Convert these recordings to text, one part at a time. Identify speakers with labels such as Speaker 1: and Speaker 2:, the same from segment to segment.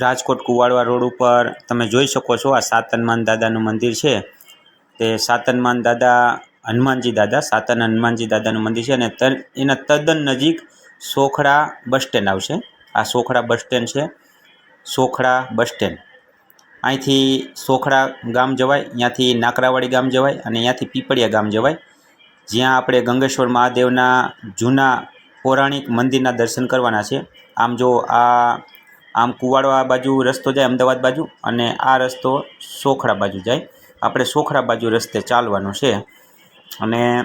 Speaker 1: Rajkot Kuvadva road ઉપર તમે જોઈ શકો છો, આ સાતનમાન દાદાનું મંદિર છે. તે સાતનમાન દાદા, હનુમાનજી દાદા, સાતન હનુમાનજી દાદાનું મંદિર છે અને એના તદ્દન નજીક સોખડા બસ સ્ટેન્ડ આવશે. આ સોખડા બસ સ્ટેન્ડ છે. Sokhda bus stand. અહીંથી સોખડા ગામ જવાય, ત્યાંથી નાકરાવાડી ગામ જવાય અને ત્યાંથી પીપળિયા ગામ જવાય. જ્યાં આપણે ગંગેશ્વર મહાદેવના જૂના પૌરાણિક મંદિરના દર્શન કરવાના છે. આમ જો આ આમ કુવાડવા બાજુ રસ્તો જાય અમદાવાદ બાજુ અને આ રસ્તો સોખડા બાજુ જાય. આપણે સોખડા બાજુ રસ્તે ચાલવાનું છે. અને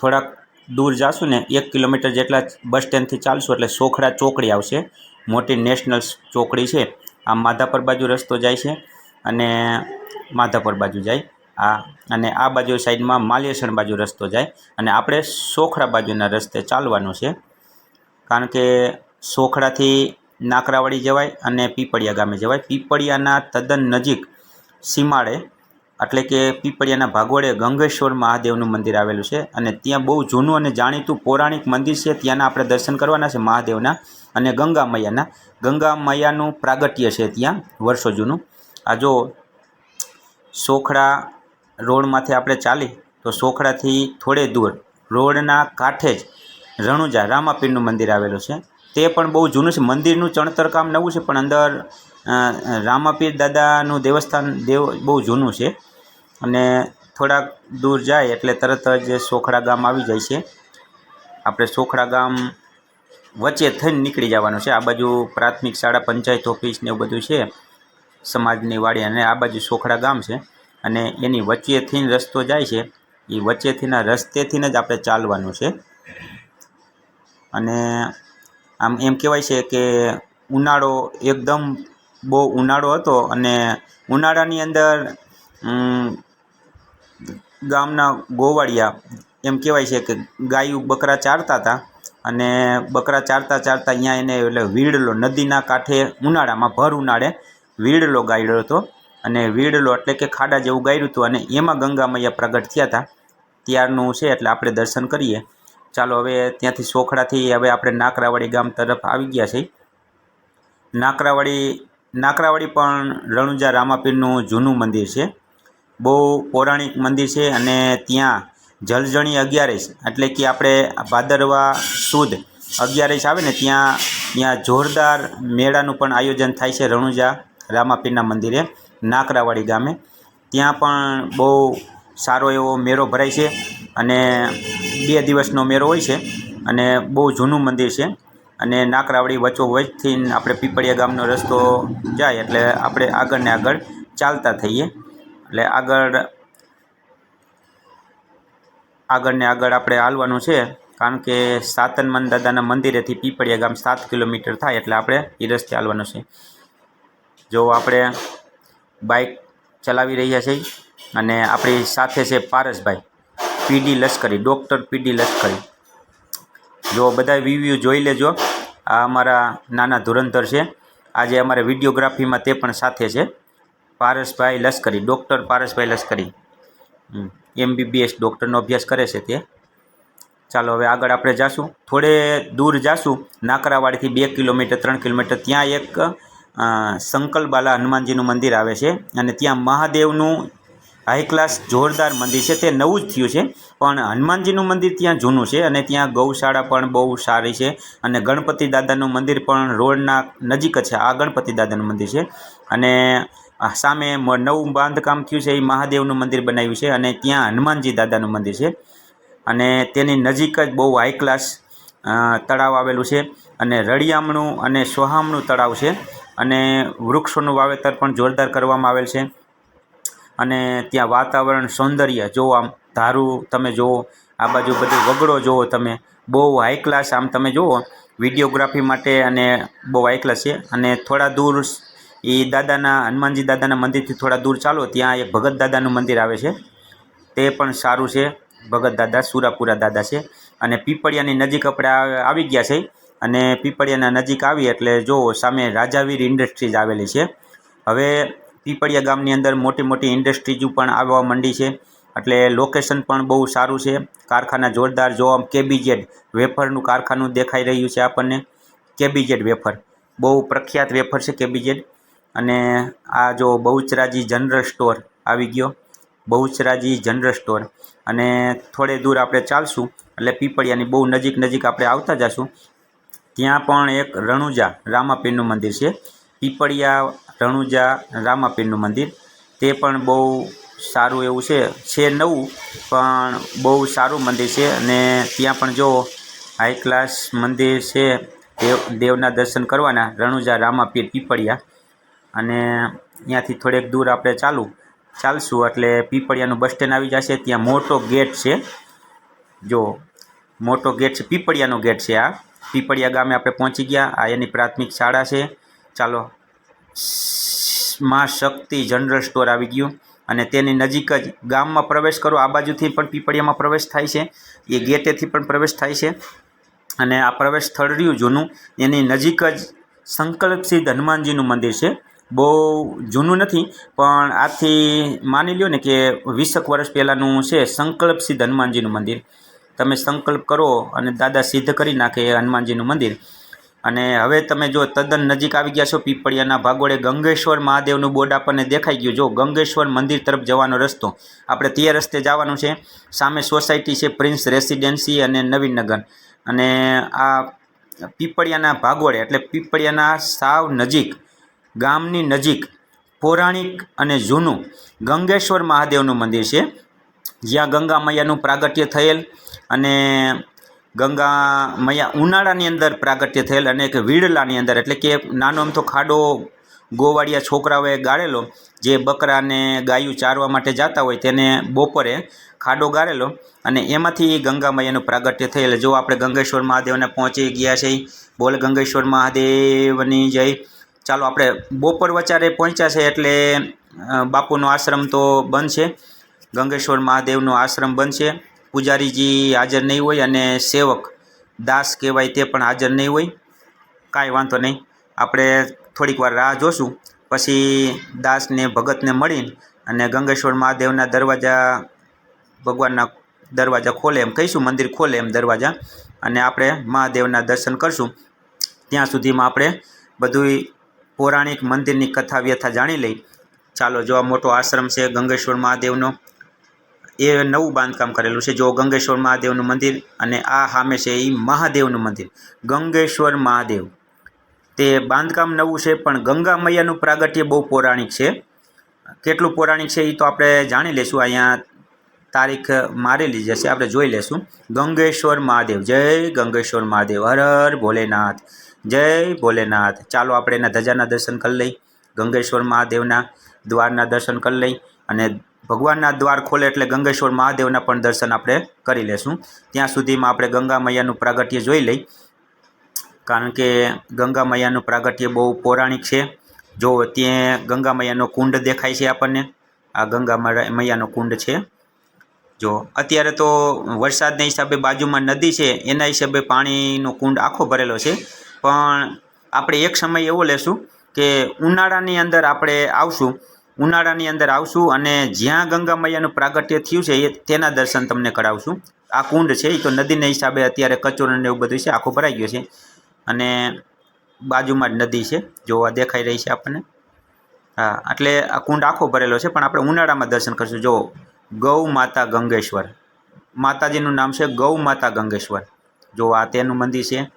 Speaker 1: થોડાક દૂર જાશું ને, એક કિલોમીટર જેટલા બસ સ્ટેન્ડથી ચાલશું એટલે સોખડા ચોકડી આવશે. મોટી નેશનલ ચોકડી છે. આમ માધાપર બાજુ રસ્તો જાય છે અને માધાપર બાજુ જાય. આ અને આ બાજુ સાઈડમાં માલિયાસણ બાજુ રસ્તો જાય અને આપણે સોખડા બાજુના રસ્તે ચાલવાનું છે. કારણ કે સોખડાથી નાકરાવાડી જવાય અને પીપળિયા ગામે જવાય. પીપળિયાના તદ્દન નજીક સીમાડે, એટલે કે પીપળિયાના ભાગોળે ગંગેશ્વર મહાદેવનું મંદિર આવેલું છે અને ત્યાં બહુ જૂનું અને જાણીતું પૌરાણિક મંદિર છે. ત્યાંના આપણે દર્શન કરવાના છે મહાદેવના અને ગંગા મૈયાના. ગંગા મૈયાનું પ્રાગટ્ય છે ત્યાં વર્ષો જૂનું. આ જો સોખડા રોડમાંથી આપણે ચાલી, તો સોખડાથી થોડે દૂર રોડના કાંઠે જ રણુજા રામાપીરનું મંદિર આવેલું છે. તે પણ બહુ જૂનું છે. મંદિરનું ચણતર કામ નવું છે, પણ અંદર રામાપીર દાદાનું દેવસ્થાન દેવ, બહુ જૂનું છે. અને થોડાક દૂર જાય એટલે તરત જ સોખડા ગામ આવી જાય છે. આપણે સોખડા ગામ વચ્ચે થઈને નીકળી જવાનું છે. આ બાજુ પ્રાથમિક શાળા, પંચાયત ઓફિસ ને એવું બધું છે. સમાજની વાડી અને આ બાજુ સોખડા ગામ છે. અને એની વચ્ચેથી રસ્તો જાય છે. એ વચ્ચેથીના રસ્તેથી જ આપણે ચાલવાનું છે. અને આમ એમ કહેવાય છે કે ઉનાળો એકદમ બહુ ઉનાળો હતો અને ઉનાળાની અંદર ગામના ગોવાળિયા એમ કહેવાય છે કે ગાયું બકરા ચારતા હતા અને બકરા ચારતા ચારતા અહીંયા એને એટલે વીડલો નદીના કાંઠે ઉનાળામાં ભર ઉનાળે વીડલો ગાયડો હતો અને વીડલો એટલે કે ખાડા જેવું ગાયડું હતું અને એમાં ગંગા મૈયા પ્રગટ થયા હતા. ત્યારનું છે એટલે આપણે દર્શન કરીએ. ચાલો હવે ત્યાંથી સોખડાથી હવે આપણે નાકરાવાડી ગામ તરફ આવી ગયા છીએ. નાકરાવાડી નાકરાવાડી પણ રણુજા રામાપીરનું જૂનું મંદિર છે. બહુ પૌરાણિક મંદિર છે અને ત્યાં જલજણી અગિયારસ, એટલે કે આપણે ભાદરવા સુદ અગિયારસ આવે ને ત્યાં ત્યાં જોરદાર મેળાનું પણ આયોજન થાય છે રણુજા રામાપીરના મંદિરે, નાકરાવાડી ગામે. ત્યાં પણ બહુ સારો એવો મેળો ભરાય છે. અને બે દિવસનો મેળો હોય છે અને બહુ જૂનું મંદિર છે અને નાકરાવડી વચ્ચો વચથી આપણે પીપળિયા ગામનો રસ્તો જાય એટલે આપણે આગળ ને આગળ ચાલતા થઈએ. એટલે આગળ આગળ ને આગળ આપણે હાલવાનું છે કારણ કે સાતનમન દાદાના મંદિરેથી પીપળિયા ગામ સાત કિલોમીટર થાય એટલે આપણે એ રસ્તે હાલવાનું છે. જો આપણે બાઇક ચલાવી રહ્યા છીએ અને આપણી સાથે છે પારસભાઈ. પીડી લશ્કરી ડૉક્ટર પીડી લશ્કરી. જો બધા રિવ્યૂ જોઈ લેજો. આ અમારા નાના ધુરંધર છે. આજે અમારે વિડીયોગ્રાફીમાં તે પણ સાથે છે. પારસભાઈ લશ્કરી ડૉક્ટર પારસભાઈ લશ્કરી. એમબીબીએસ ડૉક્ટરનો અભ્યાસ કરે છે તે. ચાલો હવે આગળ આપણે જાશું. થોડે દૂર જાશું. નાકરાવાડીથી બે કિલોમીટર, ત્રણ કિલોમીટર ત્યાં એક સંકલબાલા હનુમાનજીનું મંદિર આવે છે. અને ત્યાં મહાદેવનું હાઈ ક્લાસ જોરદાર મંદિર છે, તે નવું જ થયું છે. પણ હનુમાનજીનું મંદિર ત્યાં જૂનું છે અને ત્યાં ગૌશાળા પણ બહુ સારી છે અને ગણપતિ દાદાનું મંદિર પણ રોડના નજીક જ છે, આ ગણપતિ દાદાનું મંદિર છે. અને સામે નવું બાંધકામ થયું છે, એ મહાદેવનું મંદિર બનાવ્યું છે અને ત્યાં હનુમાનજી દાદાનું મંદિર છે. અને તેની નજીક જ બહુ હાઈ ક્લાસ તળાવ આવેલું છે અને રળિયામણું અને સોહામણું તળાવ છે. અને વૃક્ષોનું વાવેતર પણ જોરદાર કરવામાં આવેલ છે. અને ત્યાં વાતાવરણ સૌંદર્ય, જો આમ ધારું તમે જુઓ, આ બાજુ બધું વગડો જુઓ તમે, બહુ હાઈ ક્લાસ આમ તમે જુઓ વિડીયોગ્રાફી માટે અને બહુ હાઈ ક્લાસ છે. અને થોડા દૂર એ દાદાના, હનુમાનજી દાદાના મંદિરથી થોડા દૂર ચાલો, ત્યાં એક ભગત દાદાનું મંદિર આવે છે. તે પણ સારું છે. ભગત દાદા, સુરાપુરા દાદા છે. અને પીપળિયાની નજીક આપણે આવી ગયા છે. અને પીપળિયાના નજીક આવી એટલે જો સામે રાજાવીર ઇન્ડસ્ટ્રીઝ આવેલી છે. હવે પીપળિયા ગામની અંદર મોટી મોટી ઇન્ડસ્ટ્રીઝ પણ આવવા માંડી છે. એટલે લોકેશન પણ બહુ સારું છે. કારખાના જોરદાર જો આમ કેબીજેડ વેફરનું કારખાનું દેખાઈ રહ્યું છે આપણને. KBJZ wafer. બહુ પ્રખ્યાત વેફર છે કેબીજેડ. અને આ જો બહુચરાજી જનરલ સ્ટોર આવી ગયો. Bahucharaji general store. અને થોડે દૂર આપણે ચાલશું. એટલે પીપળિયાની બહુ નજીક નજીક આપણે આવતા જશું. ત્યાં પણ એક રણુજા રામાપીરનું મંદિર છે. પીપળિયા રણુજા, રામાપીરનું મંદિર. તે પણ બહુ સારું એવું છે. છે નવું, પણ બહુ સારું મંદિર છે અને ત્યાં પણ જો હાઈ ક્લાસ મંદિર છે, દેવ, દેવના દર્શન કરવાના, રણુજા, રામાપીર, પીપળિયા. અને ત્યાંથી થોડેક દૂર આપણે ચાલુ, ચાલશું એટલે પીપળિયાનું બસ સ્ટેન્ડ આવી જશે. ત્યાં મોટો ગેટ છે. જો, મોટો ગેટ છે, પીપળિયાનો ગેટ છે આ. પીપળિયા ગામે આપણે પહોંચી ગયા. આ એની પ્રાથમિક શાળા છે. ચાલો. માં શક્તિ જનરલ સ્ટોર આવી ગયું અને તેની નજીક જ ગામમાં પ્રવેશ કરો. આ બાજુથી પણ પીપળિયામાં પ્રવેશ થાય છે. એ ગેટેથી પણ પ્રવેશ થાય છે. અને આ પ્રવેશ સ્થળ રહ્યું જૂનું, એની નજીક જ સંકલ્પસિદ્ધ હનુમાનજીનું મંદિર છે. બહુ જૂનું નથી, પણ આથી માની લ્યો ને કે વીસેક વર્ષ પહેલાંનું છે સંકલ્પસિદ્ધ હનુમાનજીનું મંદિર. તમે સંકલ્પ કરો અને દાદા સિદ્ધ કરી નાખે હનુમાનજીનું મંદિર. અને હવે તમે જો તદ્દન નજીક આવી ગયા છો પીપળિયાના ભાગોળે, ગંગેશ્વર મહાદેવનું બોર્ડ આપણને દેખાઈ ગયું. જો ગંગેશ્વર મંદિર તરફ જવાનો રસ્તો, આપણે તે રસ્તે જવાનું છે. સામે સોસાયટી છે, પ્રિન્સ રેસિડેન્સી અને નવીનગર. અને આ પીપળિયાના ભાગોળે, એટલે પીપળિયાના સાવ નજીક, ગામની નજીક, પૌરાણિક અને જૂનું ગંગેશ્વર મહાદેવનું મંદિર છે. જ્યાં ગંગા મૈયાનું પ્રાગટ્ય થયેલ અને ગંગા મૈયા ઉનાળાની અંદર પ્રાગટ્ય થયેલ અને એક વીડલાની અંદર, એટલે કે નાનો અમથો ખાડો ગોવાળિયા છોકરાઓએ ગાળેલો, જે બકરાને ગાયું ચારવા માટે જતા હોય તેને બપોરે ખાડો ગાળેલો અને એમાંથી ગંગા મૈયાનું પ્રાગટ્ય થયેલ. જો આપણે ગંગેશ્વર મહાદેવને પહોંચી ગયા છે બોલ ગંગેશ્વર મહાદેવની જય. ચાલો આપણે બપોર વચારે પહોંચ્યા છે એટલે બાપુનો આશ્રમ તો બંધ છે ગંગેશ્વર મહાદેવનો આશ્રમ બંધ છે પૂજારીજી હાજર નહીં હોય અને સેવક દાસ કહેવાય તે પણ હાજર નહીં હોય. કાંઈ વાંધો નહીં. આપણે થોડીક વાર રાહ જોશું. પછી દાસને, ભગતને મળીને અને ગંગેશ્વર મહાદેવના દરવાજા, ભગવાનના દરવાજા ખોલે એમ કહીશું, મંદિર ખોલે એમ દરવાજા. અને આપણે મહાદેવના દર્શન કરશું. ત્યાં સુધીમાં આપણે બધુંય પૌરાણિક મંદિરની કથા વ્યથા જાણી લઈ. ચાલો, જો આ મોટો આશ્રમ છે ગંગેશ્વર મહાદેવનો એ નવું બાંધકામ કરેલું છે. જો ગંગેશ્વર મહાદેવનું મંદિર અને આ સામે છે એ મહાદેવનું મંદિર. ગંગેશ્વર મહાદેવ. તે બાંધકામ નવું છે, પણ ગંગા મૈયાનું પ્રાગટ્ય બહુ પૌરાણિક છે. કેટલું પૌરાણિક છે એ તો આપણે જાણી લઈશું અહીંયા તારીખ મારેલી જશે આપણે જોઈ લેશું. ગંગેશ્વર મહાદેવ. જય ગંગેશ્વર મહાદેવ. હર હર ભોલેનાથ. જય ભોલેનાથ. ચાલો આપણે એના ધજાના દર્શન કરી લઈ. ગંગેશ્વર મહાદેવના દ્વારના દર્શન કરી લઈ અને ભગવાનના દ્વાર ખોલે એટલે ગંગેશ્વર મહાદેવના પણ દર્શન આપણે કરી લેશું. ત્યાં સુધીમાં આપણે ગંગા મૈયાનું પ્રાગટ્ય જોઈ લઈ. કારણ કે ગંગા મૈયાનું પ્રાગટ્ય બહુ પૌરાણિક છે. જો ત્યાં ગંગા મૈયાનો કુંડ દેખાય છે આપણને. આ ગંગા મૈયા- મૈયાનો કુંડ છે. જો, અત્યારે તો વરસાદના હિસાબે બાજુમાં નદી છે, એના હિસાબે પાણીનો કુંડ આખો ભરેલો છે. પણ આપણે એક સમય એવો લેશું કે ઉનાળાની અંદર આપણે આવશું ઉનાળાની અંદર આવશું અને જ્યાં ગંગા મૈયાનું પ્રાગટ્ય થયું છે એ તેના દર્શન તમને કરાવશું. આ કુંડ છે એ તો નદીના હિસાબે અત્યારે કચોરણ એવું બધું છે, આખો ભરાઈ ગયો છે. અને બાજુમાં જ નદી છે, જોવા દેખાઈ રહી છે આપણને. હા, એટલે આ કુંડ આખો ભરેલો છે, પણ આપણે ઉનાળામાં દર્શન કરશું. જો, ગૌ માતા ગંગેશ્વર. માતાજીનું નામ છે ગૌ માતા ગંગેશ્વર. જો, આ તેનું મંદિર છે.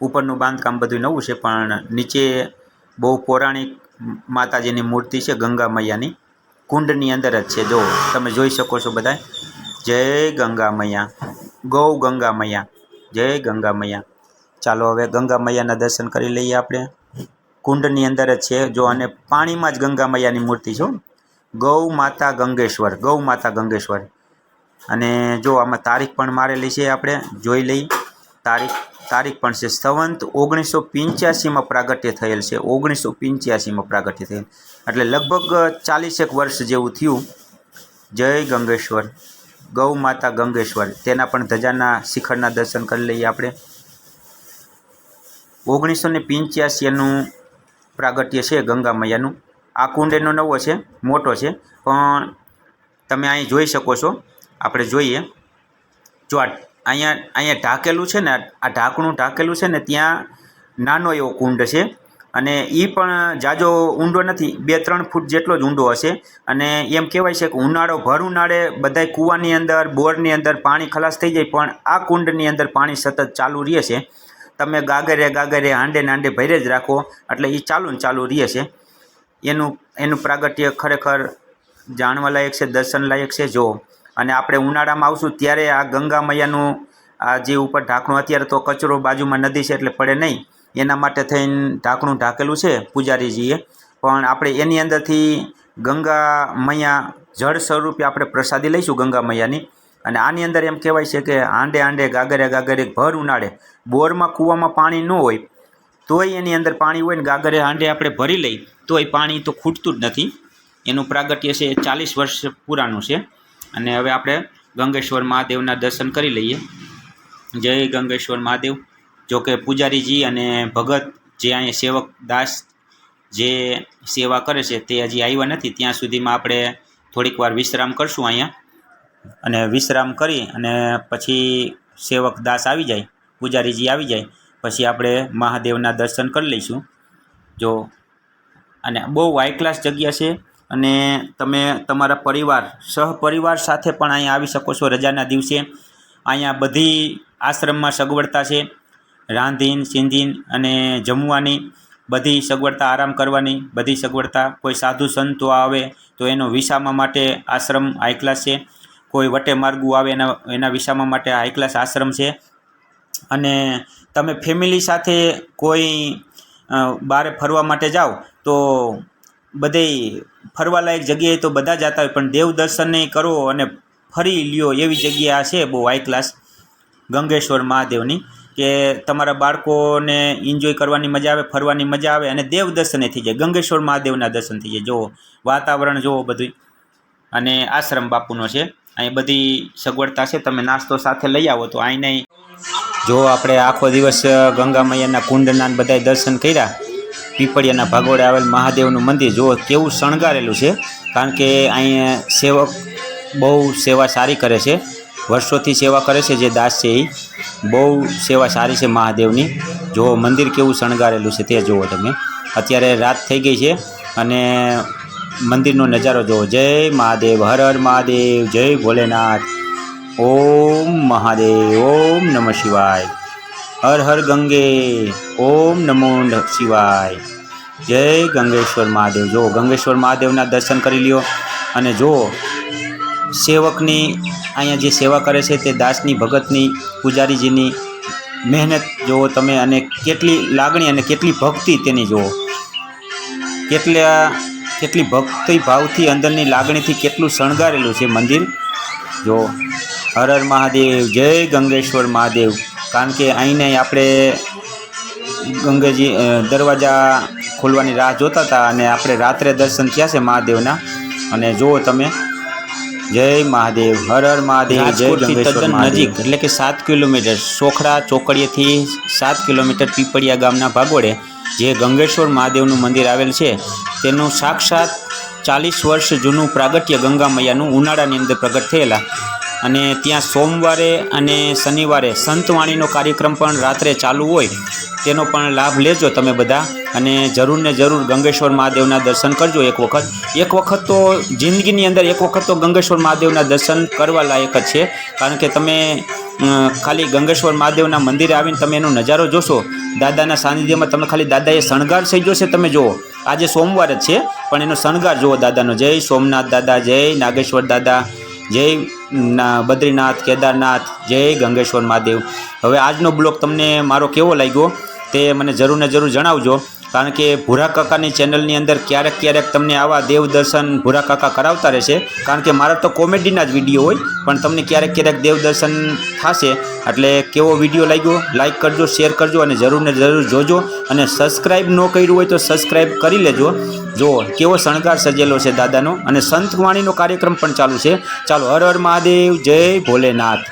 Speaker 1: ઉપરનું બાંધકામ બધું નવું છે, પણ નીચે બહુ પૌરાણિક માતાજીની મૂર્તિ છે ગંગા મૈયાની. કુંડની અંદર જ છે. જો તમે જોઈ શકો છો બધા જય ગંગા મૈયા. ગૌ ગંગા મૈયા. જય ગંગા મૈયા. ચાલો હવે ગંગા મૈયાના દર્શન કરી લઈએ આપણે. કુંડની અંદર જ છે. જો અને પાણીમાં જ ગંગા મૈયાની મૂર્તિ છે ગૌ માતા ગંગેશ્વર. ગૌ માતા ગંગેશ્વર. અને જો આમાં તારીખ પણ મારેલી છે આપણે. જોઈ લઈ તારીખ તારીખ પણ છે સંવંત ઓગણીસો પંચ્યાસીમાં પ્રાગટ્ય થયેલ છે. ઓગણીસો પંચ્યાસીમાં પ્રાગટ્ય થયેલ. એટલે લગભગ ચાલીસેક વર્ષ જેવું થયું. જય ગંગેશ્વર. ગૌ માતા ગંગેશ્વર. તેના પણ ધજાના શિખરના દર્શન કરી લઈએ આપણે. ઓગણીસો ને પંચ્યાસીનું પ્રાગટ્ય છે ગંગા મૈયાનું આ કુંડ એનો નવો છે, મોટો છે. પણ તમે અહીં જોઈ શકો છો. આપણે જોઈએ. જો આ અહીંયા અહીંયા ઢાંકેલું છે ને, આ ઢાંકણું ઢાંકેલું છે ને, ત્યાં નાનો એવો કુંડ છે. અને એ પણ જાજો ઊંડો નથી, બે ત્રણ ફૂટ જેટલો જ ઊંડો હશે. અને એમ કહેવાય છે કે ઉનાળો ભર ઉનાળે બધાય કૂવાની અંદર, બોરની અંદર પાણી ખલાસ થઈ જાય, પણ આ કુંડની અંદર પાણી સતત ચાલુ રહે છે. તમે ગાગરે ગાગરે હાંડે નાંડે ભરે જ રાખો, એટલે એ ચાલુ ને ચાલુ રહે છે. એનું એનું પ્રાગટ્ય ખરેખર જાણવાલાયક છે દર્શનલાયક છે. જો અને આપણે ઉનાળામાં આવશું ત્યારે આ ગંગા મૈયાનું આ જે ઉપર ઢાંકણું અત્યારે તો કચરો બાજુમાં નદી છે એટલે પડે નહીં. એના માટે થઈને ઢાંકણું ઢાંકેલું છે પૂજારીજીએ. પણ આપણે એની અંદરથી ગંગા મૈયા જળ સ્વરૂપે આપણે પ્રસાદી લઈશું ગંગા મૈયાની. અને આની અંદર એમ કહેવાય છે કે આંડે આંડે ગાગરે ગાગરે ભર ઉનાળે. બોરમાં કૂવામાં પાણી ન હોય, તોય એની અંદર પાણી હોય ને ગાગરે હાંડે આપણે ભરી લઈ, તોય પાણી તો ખૂટતું જ નથી. એનું પ્રાગટ્ય છે ચાલીસ વર્ષ પુરાનું છે. અને હવે આપણે ગંગેશ્વર મહાદેવના દર્શન કરી લઈએ. જય ગંગેશ્વર મહાદેવ. જો કે પૂજારીજી અને ભગત જે અહીંયા સેવક દાસ જે સેવા કરે છે તે હજી આવ્યા નથી. ત્યાં સુધીમાં આપણે થોડીક વાર વિશ્રામ કરશું અહીંયા. અને વિશ્રામ કરી અને પછી સેવક દાસ આવી જાય, પૂજારીજી આવી જાય, પછી આપણે મહાદેવના દર્શન કરી લઈશું. જો અને બહુ હાઈ જગ્યા છે. અને તમે તમારા પરિવાર સહપરિવાર સાથે પણ અહીંયા આવી શકો છો રજાના દિવસે. અહીંયા બધી આશ્રમમાં સગવડતા છે. રાંધીન સિંધીન અને જમવાની બધી સગવડતા આરામ કરવાની બધી સગવડતા. કોઈ સાધુ સંતો આવે તો એનો વિસામા માટે આશ્રમ હાઈ છે. કોઈ વટે માર્ગુ આવે એના એના વિસામા માટે હાઈ આશ્રમ છે. અને તમે ફેમિલી સાથે કોઈ અ, બહાર ફરવા માટે જાઓ તો બધે ફરવાલાયક જગ્યાએ તો બધા જતા હોય, પણ દેવ દર્શનને કરો અને ફરી લ્યો એવી જગ્યા છે બહુ હાઈ ક્લાસ ગંગેશ્વર મહાદેવની, કે તમારા બાળકોને એન્જોય કરવાની મજા આવે, ફરવાની મજા આવે અને દેવ દર્શને થઈ જાય. ગંગેશ્વર મહાદેવના દર્શન થઈ જાય. જુઓ, વાતાવરણ જુઓ બધું અને આશ્રમ બાપુનો છે. અહીં બધી સગવડતા છે. તમે નાસ્તો સાથે લઈ આવો તો અહીં નહીં જો આપણે આખો દિવસ ગંગા મૈયાના કુંડના બધા બધાય દર્શન કર્યા પીપળિયાના ભાગોળે આવેલ મહાદેવનું મંદિર. જુઓ, કેવું શણગારેલું છે, કારણ કે અહીંયા સેવક બહુ સેવા સારી કરે છે. વર્ષોથી સેવા કરે છે જે દાસ છે એ. બહુ સેવા સારી છે મહાદેવની. જુઓ, મંદિર કેવું શણગારેલું છે તે જુઓ તમે. અત્યારે રાત થઈ ગઈ છે અને મંદિરનો નજારો જુઓ. જય મહાદેવ, હર હર મહાદેવ, જય ભોલેનાથ. ઓમ મહાદેવ, ઓમ નમઃ શિવાય. હર હર ગંગે. ઓમ નમો શિવાય. જય ગંગેશ્વર મહાદેવ. જો ગંગેશ્વર મહાદેવના દર્શન કરી લ્યો. અને જો સેવકની અહીંયા જે સેવા કરે છે તે દાસની, ભગતની, પૂજારીજીની મહેનત જુઓ તમે અને કેટલી લાગણી અને કેટલી ભક્તિ તેની જુઓ. કેટલા, કેટલી ભક્તિ ભાવથી અંદરની લાગણીથી કેટલું શણગારેલું છે મંદિર. જો હર હર મહાદેવ. જય ગંગેશ્વર મહાદેવ. કારણ કે અહીંને આપણે ગંગાજી દરવાજા ખોલવાની રાહ જોતા હતા અને આપણે રાત્રે દર્શન થયા છે મહાદેવના. અને જુઓ તમે જય મહાદેવ હર હર મહાદેવ જય નજીક એટલે કે સાત કિલોમીટર સોખડા ચોકડીએથી સાત કિલોમીટર પીપળિયા ગામના ભાગોળે જે ગંગેશ્વર મહાદેવનું મંદિર આવેલ છે તેનું સાક્ષાત ચાલીસ વર્ષ જૂનું પ્રાગટ્ય ગંગા મૈયાનું ઉનાળાની અંદર પ્રગટ થયેલા અને ત્યાં સોમવારે અને શનિવારે સંતવાણીનો કાર્યક્રમ પણ રાત્રે ચાલુ હોય, તેનો પણ લાભ લેજો તમે બધા. અને જરૂર ને જરૂર ગંગેશ્વર મહાદેવના દર્શન કરજો એક વખત. એક વખત તો જિંદગીની અંદર એક વખત તો ગંગેશ્વર મહાદેવના દર્શન કરવા લાયક જ છે. કારણ કે તમે ખાલી ગંગેશ્વર મહાદેવના મંદિરે આવીને તમે એનો નજારો જોશો. દાદાના સાનિધ્યમાં તમે ખાલી દાદાએ શણગાર થઈ જશે તમે જુઓ. આજે સોમવાર જ છે, પણ એનો શણગાર જુઓ દાદાનો. જય સોમનાથ દાદા, જય નાગેશ્વર દાદા. જય બદ્રીનાથ, કેદારનાથ, જય ગંગેશ્વર મહાદેવ. હવે આજનો બ્લોગ તમને મારો કેવો લાગ્યો તે મને જરૂર ને જરૂર જણાવજો. કારણ કે ભૂરા કાકાની ચેનલની અંદર ક્યારેક ક્યારેક તમને આવા દેવ દર્શન ભૂરા કાકા કરાવતા રહેશે. કારણ કે મારા તો કોમેડીના જ વીડિયો હોય, પણ તમને ક્યારેક ક્યારેક દેવ દર્શન થશે. એટલે કેવો વીડિયો લાગ્યો? લાઈક કરજો, શેર કરજો અને જરૂર ને જરૂર જોજો. અને સબસ્ક્રાઈબ ન કર્યું હોય તો સબસ્ક્રાઈબ કરી લેજો. જો કેવો શણગાર સજેલો છે દાદાનો અને સંતવાણીનો કાર્યક્રમ પણ ચાલુ છે. ચાલો હર હર મહાદેવ, જય ભોલેનાથ.